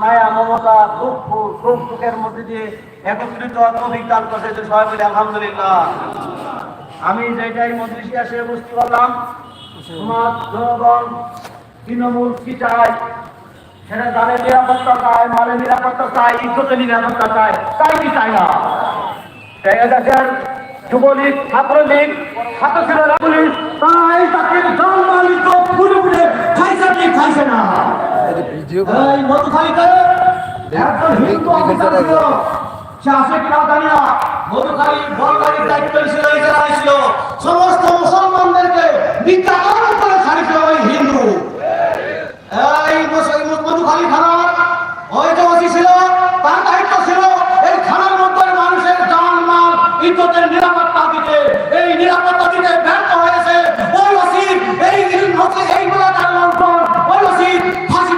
মায়া মমতা, দুঃখ, সুখ মধ্যে দিয়ে একত্রিত তৌফিক দান করছে সবাই মিলে, আলহামদুলিল্লাহ। আমি যেটাই মজলিসে এসে বুঝতে পারলাম সমাজ জনগণ তৃণমূল কি চায়? সেটা জানে নিরাপত্তা চায়, মালে নিরাপত্তা চায় ইজ্জতে নিরাপত্তা চায়, তাই কি চায় না? দেখেন যুবলীগ, ছাত্রলীগ ছাত্র ছিল পুলিশ তাই তাকে জন্মালিত পুরো পুরে খাইছে কি খাইছে না। এই মধুখালীতে একজন হিন্দু অফিসার ছিল সে আসে কিনা জানি না। মধুখালী বড়গাড়ির দায়িত্ব ছিল যারা ছিল। সমস্ত মুসলমানদেরকে নির্যাতন করে ছাড়িয়েছিল ওই হিন্দু। এই মধুখালী থানার ওই যে ওসি ছিল তার দায়িত্ব ছিল এই থানার মধ্যে মানুষের জান মাল ইজ্জতের নিরাপত্তা দিতে। এই নিরাপত্তা দিতে ব্যর্থ হয়েছে ওই ওসি এই নথি এইগুলো তার লঙ্ঘন ওই ওসি ফাঁসি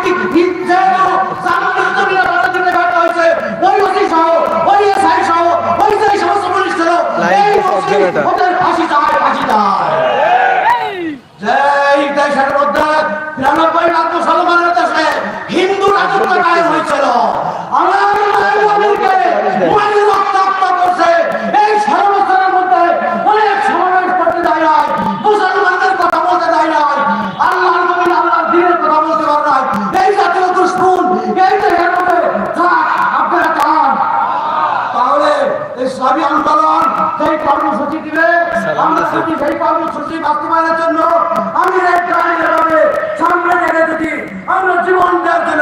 যেহেতু সামান্য নিরাপত্তা দিতে ব্যর্থ হয়েছে ওই ওসি সহ ওই এসআই সহ ওই যে সমস্ত পুলিশ ছিল এই ওসি ওদের ফাঁসি চায় ফাঁসি চায় যেই দেশের মধ্যে নিরানব্বই লাখ মুসলমানের দেশে হিন্দু রাজত্ব কায়েম হয়েছিল আমার নবীকে মানি রক্তাক্ত করছে এই সর্বস্তরের মধ্যে অনেক সমাবেশ করতে দেয় নাই মুসলমানদের কথা বলতে দেয় নাই আল্লাহ নবী আল্লাহর দিনের কথা বলতে পারে নাই এই জাতীয় দুশ্মন এই দেশের মধ্যে থাক আপনারা চান তাহলে ইসলামী আন্দোলন সেই কর্মসূচি দিবে আমরা যদি সেই কর্মসূচি বাস্তবায়নের জন্য আমি রেড গাড়ির ভাবে সামনে রেখে যদি আমরা জীবন দেওয়ার জন্য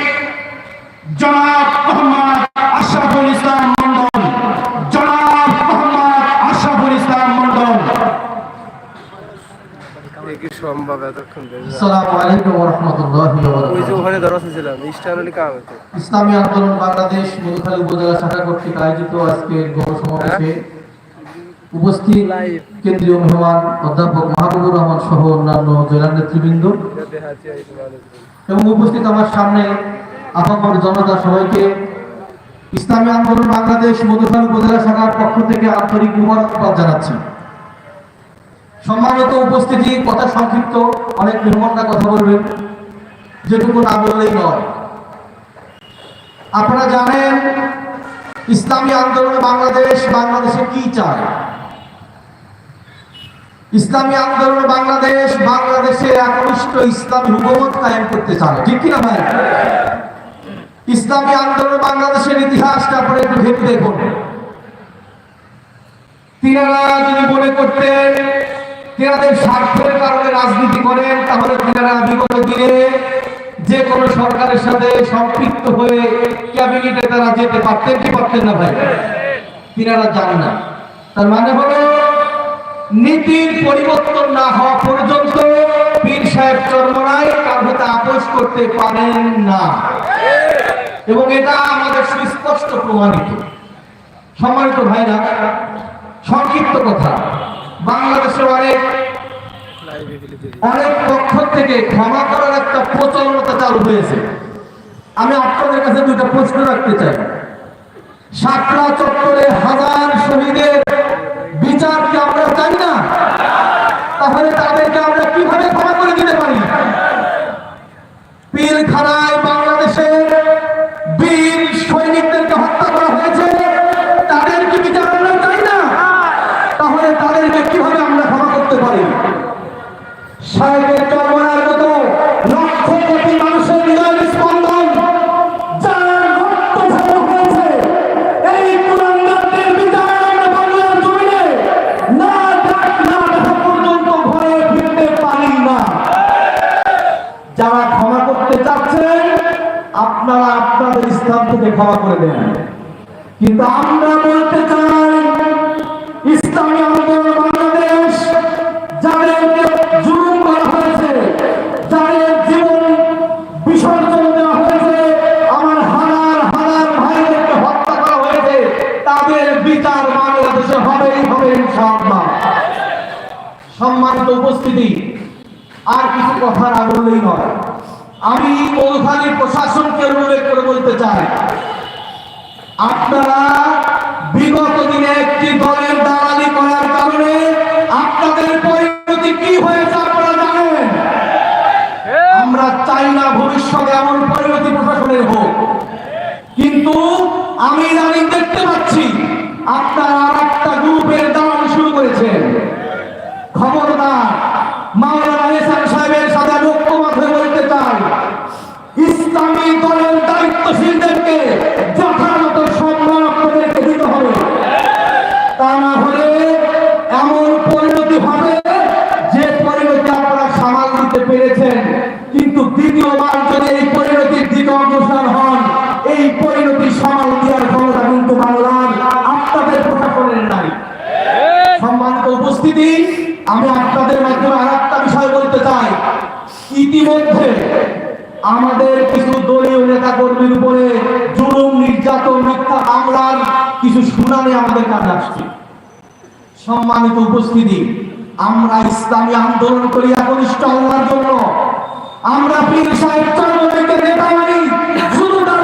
জনাব মোহাম্মদ আশরাফুল ইসলাম মন্ডল জনাব মোহাম্মদ আশরাফুল মন্ডল আন্দোলন বাংলাদেশ মধুখালী উপজেলা শাখা কর্তৃক আয়োজিত আজকের গণসমাবেশে উপস্থিত কেন্দ্রীয় মেহমান অধ্যাপক মাহবুবুর রহমান সহ অন্যান্য জেলা নেতৃবৃন্দ। এবং উপস্থিত আমার সামনে আপামর জনতা সবাইকে ইসলামী আন্দোলন বাংলাদেশ মধুখালী উপজেলা শাখার পক্ষ থেকে আন্তরিক মুবারকবাদ জানাচ্ছি। সম্মানিত উপস্থিতি, কথা সংক্ষিপ্ত, অনেক মেহমানরা কথা বলবেন, যেটুকু না বললেই নয়। আপনারা জানেন, ইসলামী আন্দোলন বাংলাদেশ বাংলাদেশে কি চায়? ইসলামী আন্দোলন বাংলাদেশ বাংলাদেশে একনিষ্ঠ ইসলামী হুকুমত কায়েম করতে চায়। ঠিক কিনা ভাই? ইসলামী আন্দোলন বাংলাদেশের ইতিহাসটা আপনারা একটু ভেবে দেখুন। তিনারা যদি মনে করতেন, তেনাদের স্বার্থের কারণে রাজনীতি করেন, তাহলে তিনারা বিগত দিনে যে কোনো সরকারের সাথে সম্পৃক্ত হয়ে ক্যাবিনেটে তারা যেতে পারতেন কি পারতেন না ভাই? তিনারা জান না। তার মানে হলো, নীতির পরিবর্তন না হওয়া পর্যন্ত পীর সাহেব চর্মরায় কার হতে আপোষ করতে পারেন না। এবং এটা আমাদের সুস্পষ্ট প্রমাণিত। সম্মানিত ভাইরা, সংক্ষিপ্ত কথা। বাংলাদেশে অনেক অনেক পক্ষ থেকে ক্ষমা করার একটা প্রচলনতা চালু হয়েছে। আমি আপনাদের কাছে দুইটা প্রশ্ন রাখতে চাই। সাতলা চত্বরে হাজার শহীদের বিচার কি আমরা চাই না? তাহলে তাদেরকে আমরা কীভাবে ক্ষমা করে দিতে পারি? পিলখানায় বাংলাদেশের বীর সৈনিকদেরকে হত্যা করা হয়েছে তাদের কি বিচার আমরা চাই না তাহলে তাদেরকে কীভাবে আমরা ক্ষমা করতে পারি সাহেবের চরমার মতো লক্ষ কোটি মানুষের হৃদয়ের স্পন্দন যার রক্ত ঝরে হয়েছে এই কুলাঙ্গারদের বিচার আমরা বাংলার জমিনে না ডাক না দেখা পর্যন্ত ঘরে ফিরতে পারি না যারা ক্ষমা করতে চাচ্ছেন আপনারা আপনাদের স্থান থেকে ক্ষমা করে দেন কিন্তু আমরা বলতে চাই ইসলামী আন্দোলন বাংলাদেশ যাদেরকে জুলুম করা হয়েছে যাদের জীবন বিসর্জন দেওয়া হয়েছে আমার হাজার হাজার উপস্থিতি আর কিছু কথার আগ্রহী নয়। আমি মধুখালী প্রশাসনকে উল্লেখ করে বলতে চাই আপনারা বিগত দিনে একটি দলের দালালি করার কারণে আপনাদের পরিণতি কি হয়েছে আপনারা জানেন আমরা চাই না ভবিষ্যতে এমন পরিণতি প্রশাসনের হোক কিন্তু আমি ইদানিং দেখতে পাচ্ছি আপনারা আর একটা গ্রুপের দালালি শুরু করেছেন খবরদার মাওলানা এসান সাহেবের সাথে ঐক্যমত হয়ে বলতে চাই ইসলামী দলের দায়িত্বশীলদেরকে যথাযথ সম্মান আপনাদেরকে দিতে হবে তা না হলে এমন পরিণতি হবে যে পরিণতি আপনারা সামাল দিতে পেরেছেন কিন্তু দ্বিতীয়বার যদি এই পরিণতির দিকে অগ্রসর হন এই পরিণতি সামাল দেওয়ার ক্ষমতা কিন্তু বাংলার আপনাদের প্রশাসনের নাই সম্মানিত উপস্থিতি আমি আপনাদের মাধ্যমে আর একটা বিষয় বলতে চাই ইতিমধ্যে আমাদের কিছু দলীয় নেতা কর্মীর উপরে জুলুম নির্যাতন মিথ্যা মামলার কিছু শুনানি আমাদের কাছে আসছে। সম্মানিত উপস্থিতি, আমরা ইসলামী আন্দোলন করি একনিষ্ঠ হওয়ার জন্য। আমরা পীর সাহেব চন্দ্রবাইকে নেতা মানি শুধু তার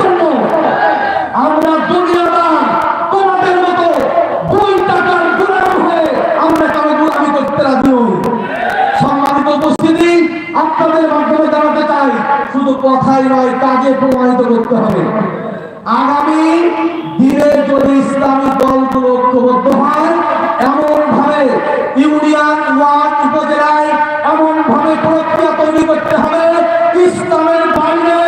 জন্য। আমরা তোমাদের মতো দুই টাকার হয়ে আমরা কারও করতে রাজি হই। সম্মানিত উপস্থিতি, আপনাদের মাধ্যমে জানাতে চাই, শুধু কথাই নয়, কাজে প্রমাণিত করতে হবে। আগামী দিনে যদি ইসলামী দলগুলো ঐক্যবদ্ধ হয় এমন ভাবে ইউনিয়ন ওয়ার্ড উপজেলায় এমন ভাবে প্রক্রিয়া তৈরি করতে হবে। ইসলামের বাইরে,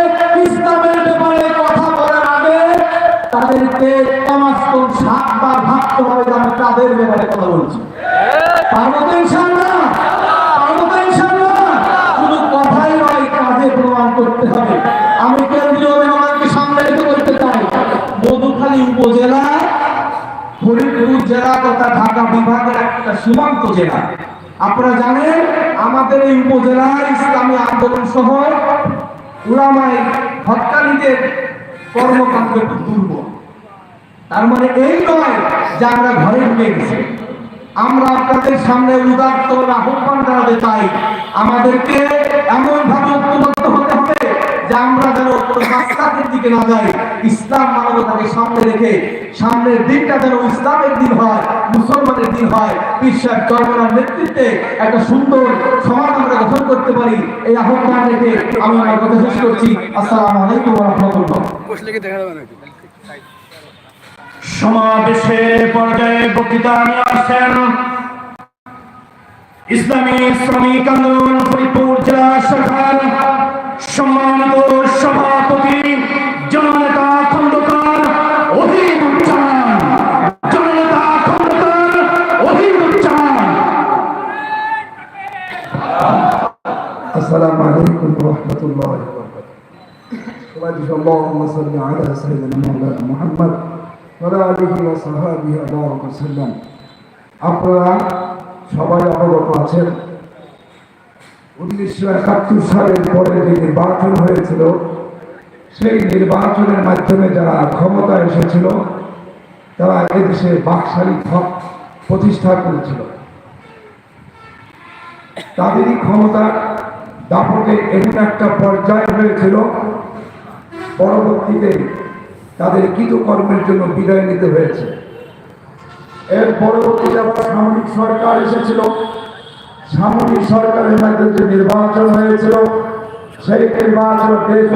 ইসলামের ব্যাপারে কথা বলার আগে তাদেরকে কমাস্তর সাতবার ভাবতে হবে যে আমি তাদের ব্যাপারে কথা বলছি পারব তো ইনশাআল্লাহ পারব তো ইনশাআল্লাহ শুধু কথাই নয় কাজে প্রমাণ করতে হবে আমি কেন্দ্রীয় মেহমানকে সামনে রেখে বলতে চাই মধুখালী উপজেলা ফরিদপুর জেলা তথা ঢাকা বিভাগের একটা সীমান্ত জেলা। আপনারা জানেন, আমাদের এই উপজেলার ইসলামী আন্দোলন সহ উলামাই হকারীদের কর্মকাণ্ড খুব দুর্বল। তার মানে এই নয় যে আমরা ঘরে ঢুকে গেছি। আমরা আপনাদের সামনে উদাত্ত আহ্বান জানাতে চাই। আমাদেরকে এমন ভাবে ঐক্যবদ্ধ যে আমরা যেন কোনো মাস্তাকের দিকে না যাই ইসলাম মানবতাকে সামনে রেখে সামনের দিনটা যেন ইসলামের দিন হয় মুসলমানের দিন হয় বিশ্বাস চর্মনার নেতৃত্বে একটা সুন্দর সমাজ আমরা গঠন করতে পারি এই আহ্বান রেখে আমি আমার কথা শেষ করছি। আসসালামু আলাইকুম রহমতুল্লাহ। বসলে কি দেখা যাবে নাকি? সমাবেশের পর্যায়ে বক্তৃতা নিয়ে আসছেন ইসলামী শ্রমিক আন্দোলন ফরিদপুর জেলা শাখার সম্মানিত সভাপতি জননেতা খন্দকার অহিবুজ্জামান জননেতা খন্দকার অহিবুজ্জামান السلام عليكم ورحمة الله وبركاته وبعد اللهم صل على سيدنا مولانا محمد وعلى آله وصحبه وبارك وسلم আপনারা সবাই অবগত আছেন উনিশশো একাত্তর সালের পরে যে নির্বাচন হয়েছিল, সেই নির্বাচনের মাধ্যমে যারা ক্ষমতা এসেছিল, তারা এদেশে বাকশালী প্রতিষ্ঠা করেছিল। তাদেরই ক্ষমতা দাপটে এমন একটা পর্যায় হয়েছিল, পরবর্তীতে তাদের কৃতকর্মের জন্য বিদায় নিতে হয়েছে। এর পরবর্তীতে আবার সামরিক সরকার এসেছিল সামরিক সরকারের মাধ্যমে যে নির্বাচন হয়েছিল সেই নির্বাচন দেশ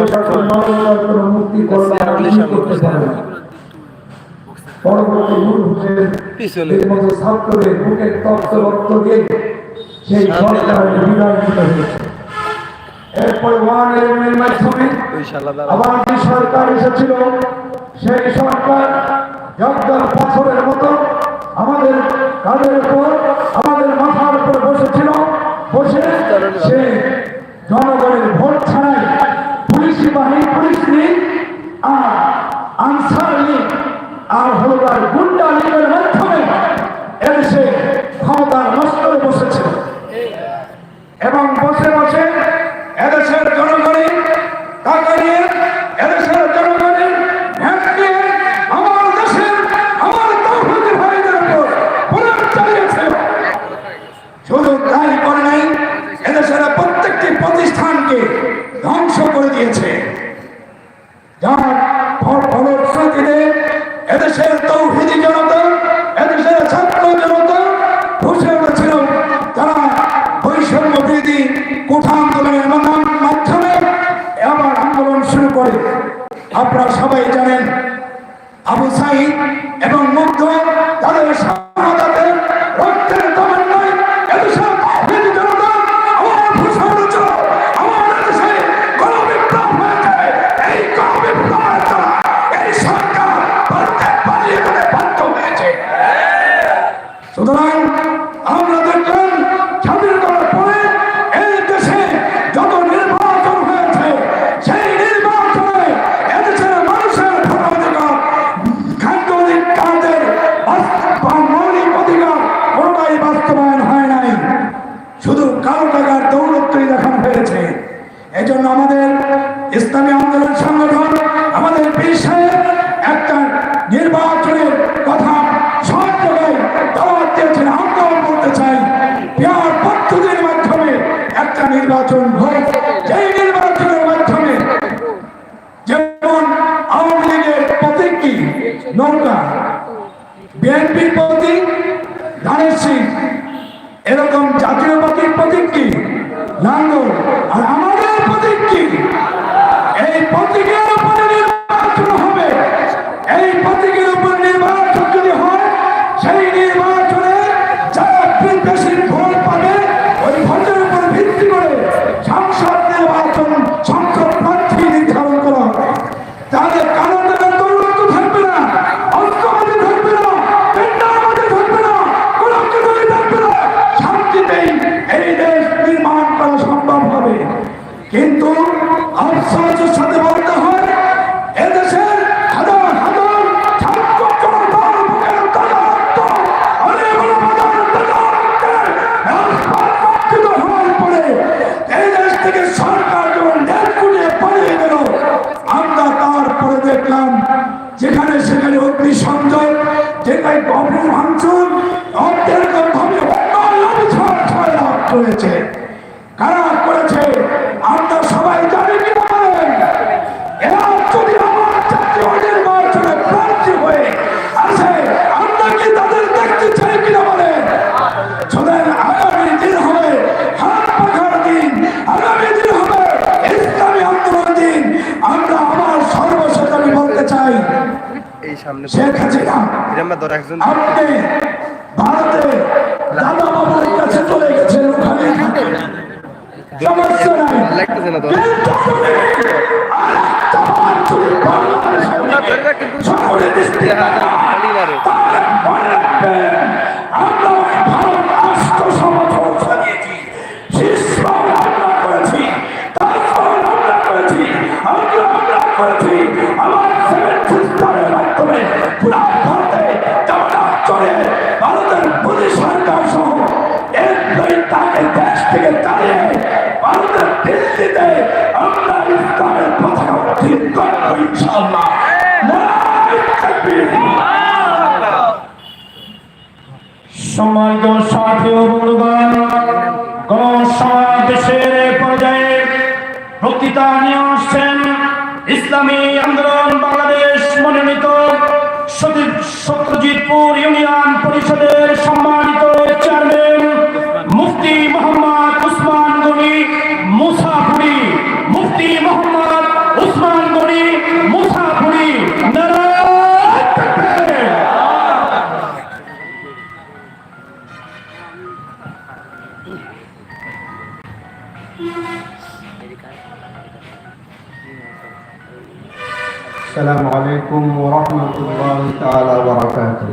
কোনো মুক্তি করতে করতে পারে পরবর্তী নূর হোসেন এর মতো ছাত্রদের বুকের তত্ত্ব রক্ত দিয়ে সেই সরকারের বিদায় হয়েছে। এরপরে ওয়ান মাধ্যমে আবার যে সরকার এসেছিল সেই সরকার জগদল পাথরের মতো আমাদের কাদের উপর আমাদের মাথার উপর বসেছিল বসে সে জনগণের জানেন আবু সাইদ বাংলার সামনে শেখ হাসিনা আমার একজন আপনি ভারতে দাদা বাবার কাছে চলে ওখানে সমস্যা নাই লাগতেছে না কিন্তু আমরা ইনশাআল্লাহ। সময় সাথী বন্ধুগণ, গণসভা দেশের পর্যায়ে বক্তৃতা নিয়ে আসছেন ইসলামী আন্দোলন সত্যজিৎপুর ইউনিয়ন পরিষদের সম্মান ورحمة الله تعالى وبركاته.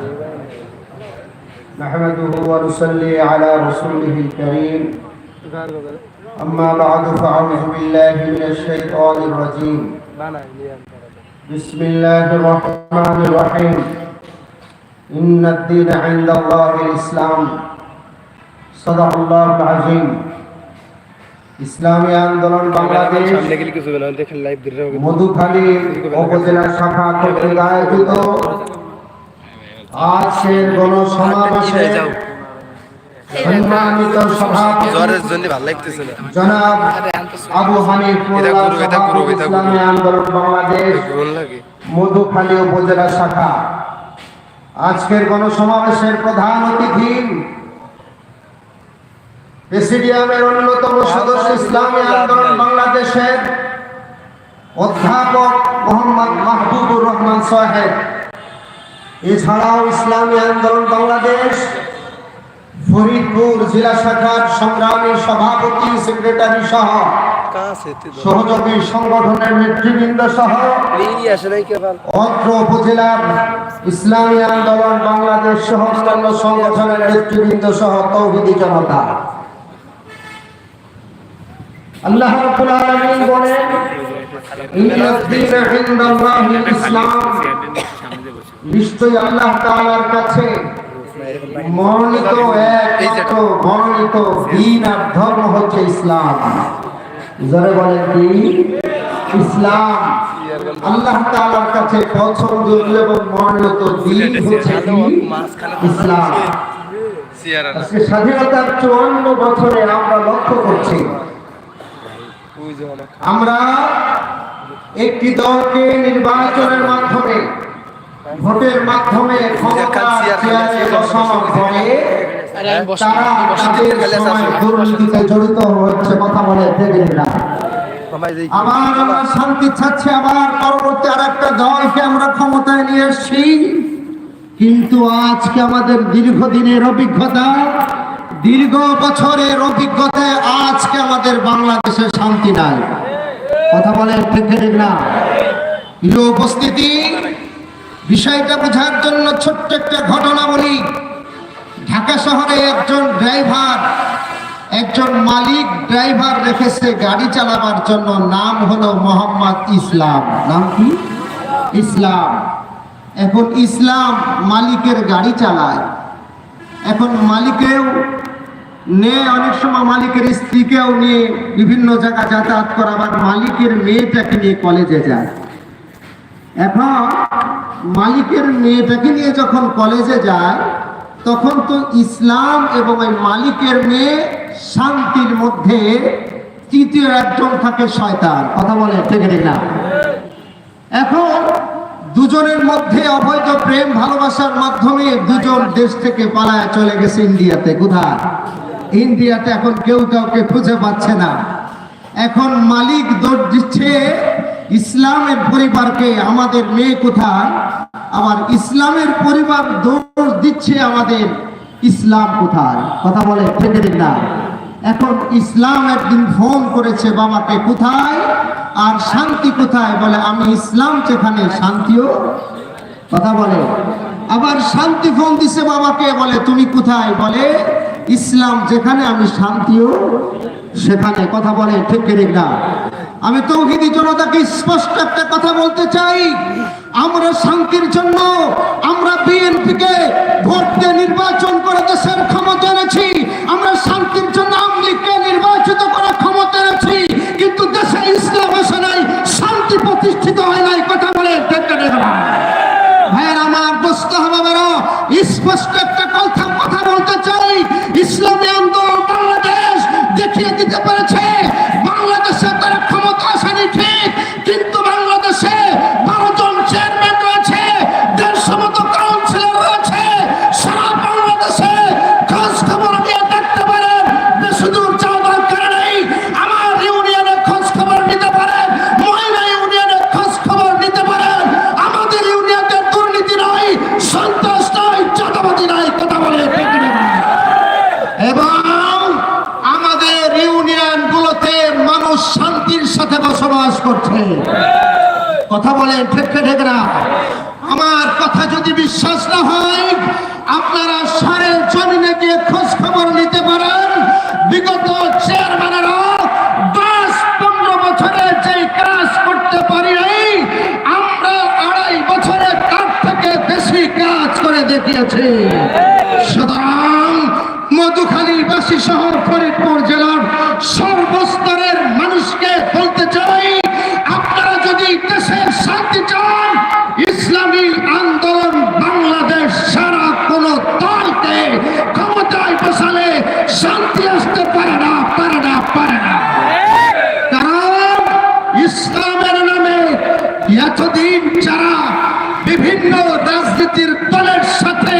نحمده ونصلي على رسوله الكريم. أما بعد فأعوذ بالله من الشيطان الرجيم. بسم الله الرحمن الرحيم. إن الدين عند الله الإسلام. صدق الله العظيم. ইসলামী আন্দোলন বাংলাদেশ মধুখালী উপজেলা শাখা কর্তৃক আয়োজিত আজকের গণসমাবেশে সম্মানিত সভাপতি জনাব আবু হানিফ ইসলামী আন্দোলন বাংলাদেশ মধুখালী উপজেলা শাখা। আজকের গণসমাবেশের প্রধান অতিথি প্রেসিডিয়ামের অন্যতম সদস্য ইসলামী আন্দোলন বাংলাদেশের অধ্যাপক মোহাম্মদ মাহবুবুর রহমান সাহেব। এছাড়াও ইসলামী আন্দোলন বাংলাদেশ, ফরিদপুর জেলা শাখার সংগ্রামী সভাপতি, সেক্রেটারি সহ সহযোগী সংগঠনের নেতৃবৃন্দ সহ অত্র উপজেলার ইসলামী আন্দোলন বাংলাদেশ সহ অন্যান্য সংগঠনের নেতৃবৃন্দ সহ তৌহিদি জনতা। আল্লাহ রাব্বুল আলামিন বলেন নিশ্চয়ই আল্লাহ তাআলার কাছে মনোনীত একমাত্র, মনোনীত দিন আর ধর্ম হচ্ছে ইসলাম। বলেন কি? ইসলাম। আল্লাহ তাআলার কাছে পছন্দনীয় এবং মনোনীত দিন হচ্ছে ইসলাম। আজকে স্বাধীনতার চুয়ান্ন বছরে আমরা লক্ষ্য করছি আমরা একটি দলকে নির্বাচনের মাধ্যমে ভোটের মাধ্যমে জড়িত হচ্ছে কথা বলে না আবার আমরা শান্তি চাচ্ছি আবার পরবর্তী আর একটা দলকে আমরা ক্ষমতায় নিয়ে এসছি। কিন্তু আজকে আমাদের দীর্ঘদিনের অভিজ্ঞতা দীর্ঘ বছরের অভিজ্ঞতায় আজকে আমাদের বাংলাদেশে শান্তি নাই। কথা বলে ঠিক না উপস্থিতি, বিষয়টা বোঝার জন্য ছোট্ট একটা ঘটনা বলি। ঢাকা শহরে একজন ড্রাইভার, একজন মালিক ড্রাইভার রেখেছে গাড়ি চালাবার জন্য, নাম হলো মোহাম্মদ ইসলাম। নাম কি? ইসলাম। এখন ইসলাম মালিকের গাড়ি চালায়। এখন মালিকেও নে অনেক সময় মালিকের স্ত্রীকেও নিয়ে বিভিন্ন জায়গা যাতায়াত করা আবার মালিকের মেয়েটাকে নিয়ে কলেজে যায়। এখন মালিকের মেয়েটাকে নিয়ে যখন কলেজে যায়, তখন তো ইসলাম এবং ওই মালিকের মেয়ে শান্তির মধ্যে তৃতীয় একজন থাকে শয়তান। কথা বলে ঠিক ঠিক না এখন দুজনের মধ্যে অবৈধ প্রেম ভালোবাসার মাধ্যমে দুজন দেশ থেকে পালায় চলে গেছে ইন্ডিয়াতে। কোথায়? ইন্ডিয়াতে এখন কেউ কাউকে খুঁজে পাচ্ছে না। এখন মালিক দৌড় দিচ্ছে ইসলামের পরিবারকে, আমাদের মেয়ে কোথায়? আবার ইসলামের পরিবার দৌড় দিচ্ছে আমাদের, ইসলাম কোথায়? কথা বলে ঠিক না এখন ইসলাম একদিন ফোন করেছে, বাবাকে কোথায়? আর শান্তি কোথায়? বলে, আমি ইসলাম যেখানে, শান্তিও? কথা বলে আবার শান্তি ফোন দিছে বাবাকে, বলে, তুমি কোথায়? বলে ইসলাম যেখানে আমি শান্তিও সেখানে কথা বলে, ঠিক না? আমি তৌহিদি জনতাকে স্পষ্ট একটা কথা বলতে চাই। আমরা শান্তির জন্য, আমরা বিএনপিকে ভোট দিয়ে নির্বাচন করে দেশের ক্ষমতা এনেছি। আমরা শান্তির জন্য আমলিগকে নির্বাচিত করে ক্ষমতা এনেছি। কিন্তু দেশে ইসলাম আসে নাই, শান্তি প্রতিষ্ঠিত হয় নাই, কথা বলে ভাইয়ের, আমার দোস্ত হবে স্পষ্ট শহর ফরিদপুর জেলার সর্বস্তরের মানুষকে বলতে চাই আপনারা যদি দেশের শান্তি চান ইসলামী আন্দোলন বাংলাদেশ সারা কোন দলকে ক্ষমতায় বসালে এতদিন যারা বিভিন্ন রাজনীতির দলের সাথে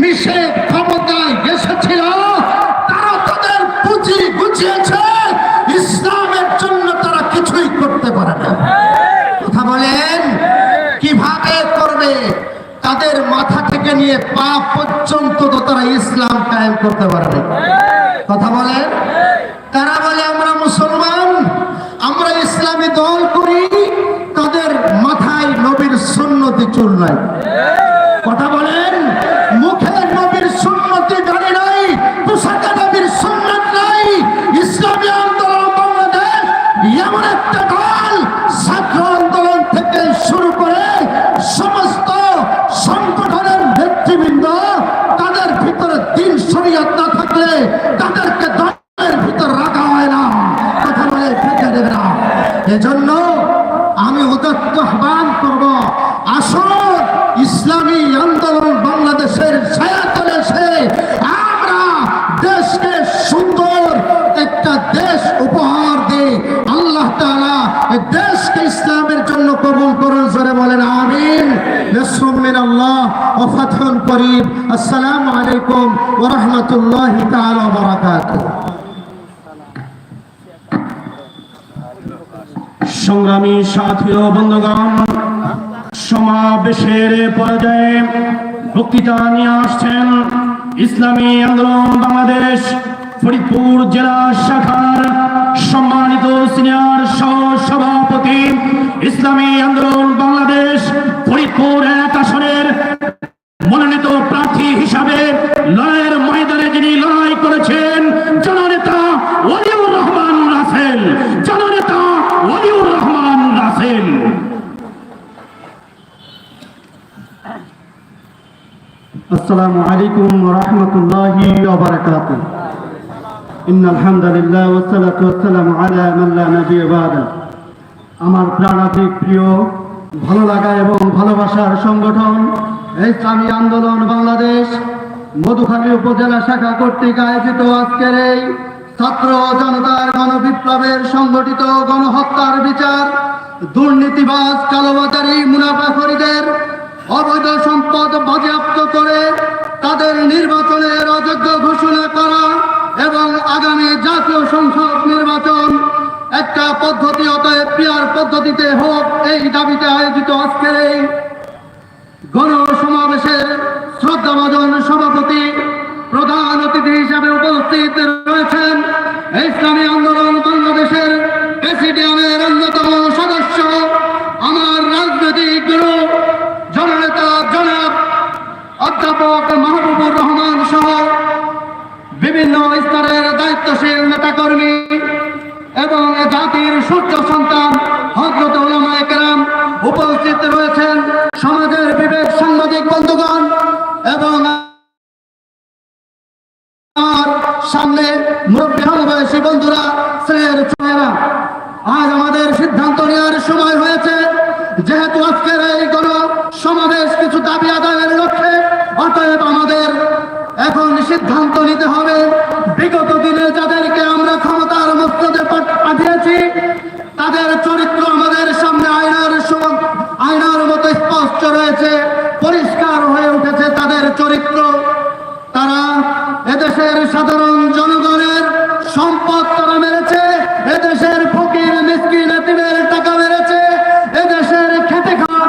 মিশে ক্ষমতায় এসেছিল তারা তাদের পুঁজি গুছিয়েছে ইসলামের জন্য তারা কিছুই করতে পারে না কথা বলেন কীভাবে করবে তাদের মাথা থেকে নিয়ে পা পর্যন্ত তো তারা ইসলাম কায়েম করতে পারবে কথা বলেন তারা বলে আমরা মুসলমান আমরা ইসলামী দল করি তাদের মাথায় সুন্নতি চুল নাই কথা বলেন মুখে নবীর সুন্নতি দাঁড়ি নাই পোশাকে নবীর সুন্নত নাই ইসলামী আন্দোলন বাংলাদেশ এমন একটা দল ছাত্র আন্দোলন থেকে শুরু করে সমস্ত সংগঠনের নেতৃবৃন্দ তাদের ভিতরে দিন শরীয়ত না থাকলে তাদেরকে দলের ভিতর রাখা হয় না কথা বলে ফেঁকে দেবে না এজন্য আমি উদত্ত আহ্বান করব আসুন ইসলামী আন্দোলন বাংলাদেশের ছায়াতলে এসে আমরা দেশকে সুন্দর একটা দেশ উপহার দিই আল্লাহ তাআলা এই দেশকে ইসলামের জন্য কবুল করুন জোরে বলেন আমিন নাসরুম মিনাল্লাহ ওয়া করিব আসসালামু আলাইকুম ওয়া রাহমাতুল্লাহি তাআলা ওয়া বারাকাতুহু। সংগ্রামী সাথী ও বন্ধুগণ, সমাবেশের পর্যায়ে বক্তৃতা নিয়ে আসছেন ইসলামী আন্দোলন বাংলাদেশ, ফরিদপুর জেলা শাখার সম্মানিত সিনিয়র সহ সভাপতি ইসলামী আন্দোলন বাংলাদেশ, ফরিদপুর এক আসনের মনোনীত প্রার্থী হিসাবে লড়াইয়ের ময়দানে যিনি লড়াই করেছেন, জননেতা ওলিউর রহমান রাসেল, জননেতা ওলিউর রহমান রাসেল। আসসালামু আলাইকুম রহমতুল্লাহি ওবারাকাতুহু ইন আলহামদুলিল্লাহ ওয়াসসালাতু ওয়াসসালামু আলা মান লা নাবিয়্য বাদা। আমার প্রাণাধিক প্রিয়, ভালো লাগা এবং ভালোবাসার সংগঠন ইসলামী আন্দোলন বাংলাদেশ মধুখালী উপজেলা শাখা কর্তৃক আয়োজিত আজকের এই ছাত্র জনতার গণবিপ্লবের সংগঠিত গণহত্যার বিচার, দুর্নীতিবাজ কালোবাজারি মুনাফাখরিদের অবৈধ সম্পদ বাজেয়াপ্ত করে তাদের নির্বাচনের অযোগ্য ঘোষণা করা এবং আগামী জাতীয় সংসদ নির্বাচন একটা পদ্ধতি অতএব পিয়ার পদ্ধতিতে হোক এই দাবিতে আয়োজিত আজকের এই গণ সমাবেশের শ্রদ্ধাভাজন সভাপতি প্রধান অতিথি হিসাবে উপস্থিত রয়েছেন ইসলামী আন্দোলন বাংলাদেশের প্রেসিডিয়ামের অন্যতম সদস্য, আমার রাজনৈতিক গুরু, জননেতা জনাব অধ্যাপক মাহবুবুর রহমান সহ বিভিন্ন স্তরের দায়িত্বশীল নেতাকর্মী এবং জাতির সূর্য সন্তান হজরত উলামায়ে কেরাম উপস্থিত রয়েছেন সমাজের বিবেক সাংবাদিক বন্ধুগণ এবং আমার সামনে মুরব্বী সমবয়সী বন্ধুরা শ্রেয়ের ছোঁয়েরা আজ আমাদের সিদ্ধান্ত নেওয়ার সময় হয়েছে যেহেতু আজকের এই গণ সমাবেশ কিছু দাবি আদায়ের লক্ষ্যে অতএব আমাদের এখন সিদ্ধান্ত নিতে হবে বিগত দিনে যাদেরকে আমরা ক্ষমতার মস্তদে পাঠ- পাঠিয়েছি তাদের চরিত্র আমাদের সামনে আয়নার সম- আয়নার মতো স্পষ্ট রয়েছে পরিষ্কার হয়ে উঠেছে তাদের চরিত্র তারা এদেশের সাধারণ জনগণের সম্পদ তারা মেরেছে এদেশের ফকির মিসকিন এতিমের টাকা মেরেছে এদেশের খেতে খাওয়া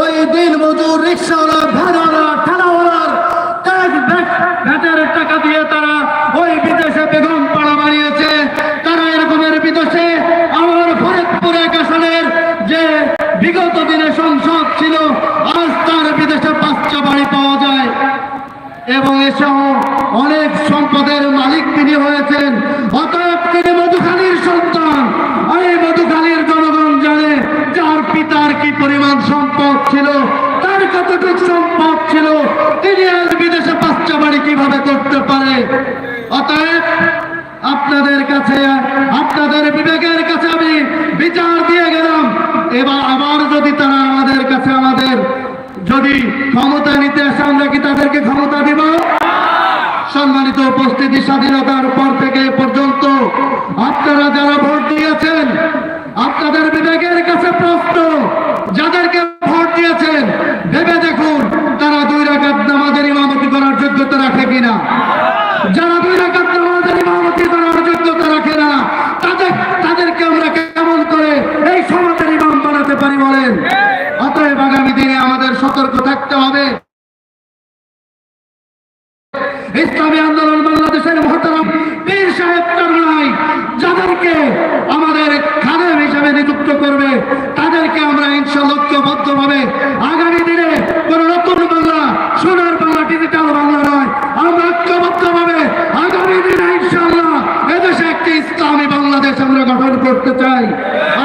ওই দিন মজুর রিক্সাওয়ালা ভ্যানওয়ালা ঠেলাওয়ালার ট্যাক্স ব্যাক ভ্যাটের টাকা দিয়ে তারা ওই বিদেশে বেগম পাড়া বানিয়েছে তারা এরকমের বিদেশে আমার ফরিদপুর এক আসনের যে বিগত দিনে সংসদ ছিল আজ তার বিদেশে বাচ্চা বাড়ি পাওয়া যায় এবং এসব অনেক সম্পদের মালিক তিনি হয়েছেন অতএব তিনি মধুখালীর সন্তান আর এই মধুখালীর জনগণ জানে যার পিতার কি পরিমাণ সম্পদ ছিল তার কতটুকু সম্পদ ছিল তিনি আজ বিদেশে বাচ্চা বাড়ি কীভাবে করতে পারে অতএব আপনাদের কাছে, আপনাদের বিবেকের কাছে আমি বিচার দিয়ে গেলাম। এবার আবার যদি তারা আমাদের কাছে আমাদের যদি ক্ষমতা নিতে আসে, আমরা কি তাদেরকে ক্ষমতা দিব? সম্মানিত উপস্থিতি, স্বাধীনতার পর থেকে পর্যন্ত আপনারা যারা ভোট দিয়েছেন, আপনাদের বিবেকের কাছে প্রশ্ন চাই।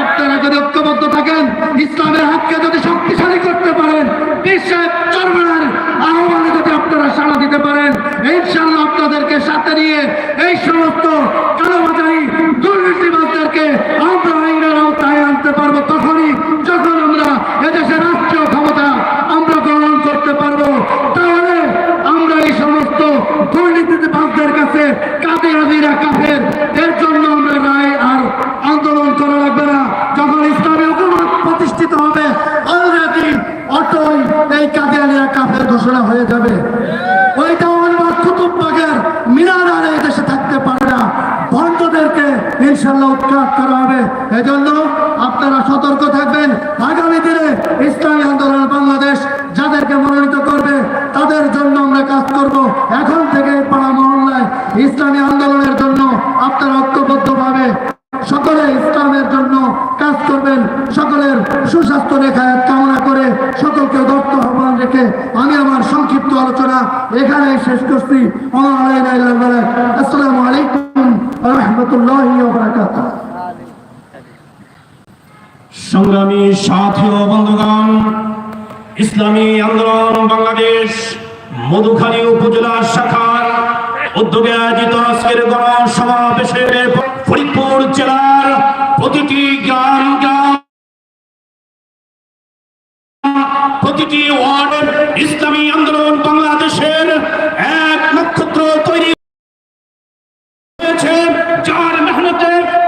আপনারা যদি ঐক্যবদ্ধ থাকেন, ইসলামের হাতকে যদি শক্তিশালী করতে পারেন, বিশ্বের চর্মনার আহ্বানে যদি আপনারা সাড়া দিতে পারেন ইনশাল্লাহ আপনাদেরকে সাথে নিয়ে এই সমস্ত কালোবাজারি দুর্নীতিবাদদেরকে আমরা আইনের আওতায় আনতে পারব। তখন ঘোষণা হয়ে যাবে। মিনার আর এই দেশে থাকতে পারে না। ইনশাল্লাহ উৎখাত করা হবে। এজন্য আপনারা সতর্ক থাকবেন। আগামী দিনে ইসলামী আন্দোলন বাংলাদেশ যাদেরকে মনোনীত করবে, তাদের জন্য আমরা কাজ করব। এখন থেকে পাড়া মহল্লায় ইসলামী